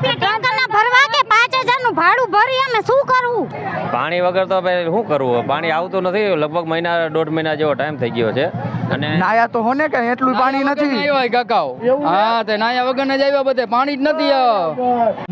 别争 કરી અમે શું કરવું? પાણી વગર તો ભાઈ શું કરવું? પાણી આવતું નથી. લગભગ મહિના દોઢ મહિના જેવો ટાઈમ થઈ ગયો છે. અને નાયા તો હોને કે એટલું પાણી નથી? આવ્યા કાકાઓ. હા તે નાયા વગર જ આવ્યા બધે. પાણી જ નથી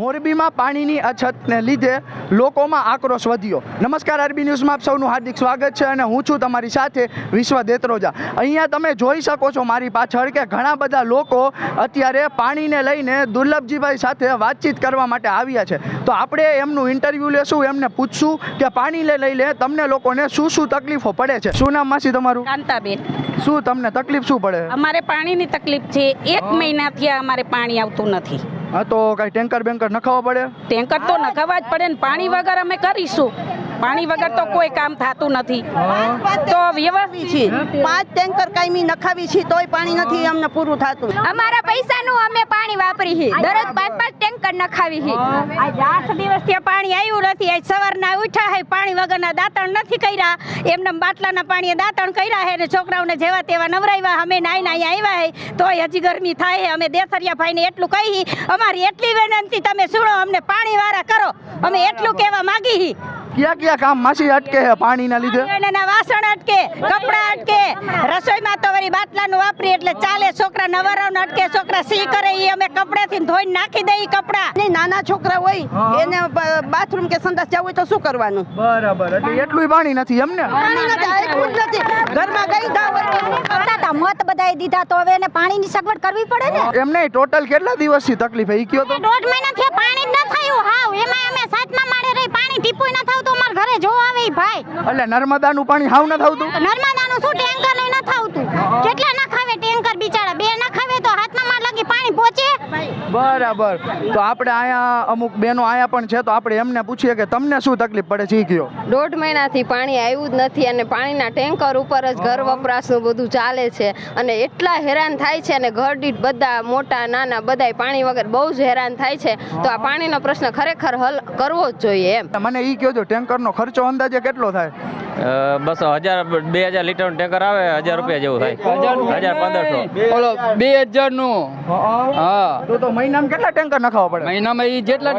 મોરબીમાં પાણીની અછતને લીધે લોકોમાં આક્રોશ વધ્યો. નમસ્કાર આરબી ન્યૂઝમાં આપ સૌનું હાર્દિક સ્વાગત છે અને હું છું તમારી સાથે વિશ્વ દેત્રોજા. અહીંયા તમે જોઈ શકો છો મારી પાછળ કે ઘણા બધા લોકો અત્યારે પાણીને લઈને દુર્લભજીભાઈ સાથે વાતચીત કરવા માટે આવ્યા છે. તો આપણે એમનું ઇન્ટરવ્યૂ લેશું એમને પૂછશું કે પાણી લે લઈ લે તમને લોકોને શું શું તકલીફો પડે છે? શું નામ માસી તમારું? કાંતાબેન. શું તમને તકલીફ શું પડે? અમારે પાણીની તકલીફ છે. એક મહિનાથી અમારે પાણી આવતું નથી. હા તો કઈ ટેન્કર બેન્કર નખાવા પડે? ટેન્કર તો નખાવા જ પડે ને પાણી વગર અમે કરીશું. પાણી વગર તો કોઈ કામ થતું નથી. તો વ્યવસ્થિત છે. પાંચ ટેન્કર કાયમી નખાવી છે તોય પાણી નથી અમને પૂરું થતું. અમારા પૈસાનું અમે પાણી વાપરી છે. દરરોજ પાંચ પાંચ ટેન્કર નખાવી હી. આજ આઠ દિવસથી પાણી આવ્યું નથી, આજ સવારના ઉઠ્યા હે, પાણી વગરના દાંતણ નથી કર્યા. એમને બાટલાના પાણીએ દાંતણ કર્યા હે ને છોકરાઓને જેવા તેવા નવરાવ્યા અમે નાઈ નાઈ આવ્યા હે, તોય હજી ગરમી થાય હે. અમે દેસરિયા ભાઈને એટલું કહી, અમારી એટલી વિનંતી, તમે સુણો, અમને પાણી વાળા કરો. અમે એટલું કહેવા માંગી હી. ક્યાં ક્યાં કામ માસી અટકે છે? પાણીના લીધે? વાસણ અટકે કપડા અટકે રસોઈમાં તો વળી બાટલાનું વાપરી એટલે ચાલે છોકરા નવરાવ અટકે છોકરા સી કરે એ અમે કપડેથી ધોઈને નાખી દઈ કપડા. નાના છોકરા હોય એને બાથરૂમ કે સંદાસ જવું હોય તો શું કરવાનું? બરાબર એટલે એટલું પાણી નથી એમને પાણી નથી નથી. ઘરમાં ગઈ દા કરતા હતા? મત બધાએ દીધા તો હવે એને પાણીની સગવડ કરવી પડે ને? એમ નહીં ટોટલ કેટલા દિવસથી તકલીફ એ કયો તો? દોઢ મહિનાથી પાણી જ ન થયું હાવ એમાં અમે સાતમા માળે રહી પાણી ટીપુય ન થતું અમારા ઘરે જો આવે ઈ ભાઈ એટલે નર્મદાનું પાણી હાવ ન થતું નર્મદાનું શું ટેન્કર નહીં ન થતું કેટલા ના ટેન્કર બિચારા બે નખાવે તો હાથમાં માર લગી પાણી પહોંચે બરાબર. તો આપણે અહીંયા અમુક બેનો આયા પણ છે તો આપણે એમને પૂછીએ કે તમને શું તકલીફ પડે છે ઈ કયો? દોઢ મહિનાથી પાણી આવ્યું જ નથી અને પાણીના ટેન્કર ઉપર જ ઘર વપરાશનું બધું ચાલે છે અને એટલા હેરાન થાય છે અને ઘર દીઠ બધા મોટા નાના બધાય પાણી વગર બહુ જ હેરાન થાય છે. તો આ પાણીનો પ્રશ્ન ખરેખર હલ કરવો જ જોઈએ એમ. મને ઈ કયો છો ટેન્કરનો ખર્ચો અંદાજે કેટલો થાય? બસ હજાર બે હજાર લીટરનું ટેન્કર આવે હજાર રૂપિયા જેવું થાય. હજાર પંદરસો. ઓલો બે હજારનું હા. તો તો મહિનામાં કેટલા ટેન્કર નખાવવા પડે? મહિનામાં એ જેટલા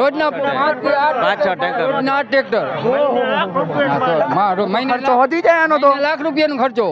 રોજના પાંચ પાંચ છ ટેન્કર. રોજના ટ્રેક્ટર મહિના ખર્ચો વધી જાય આનો તો. લાખ રૂપિયાનો ખર્ચો.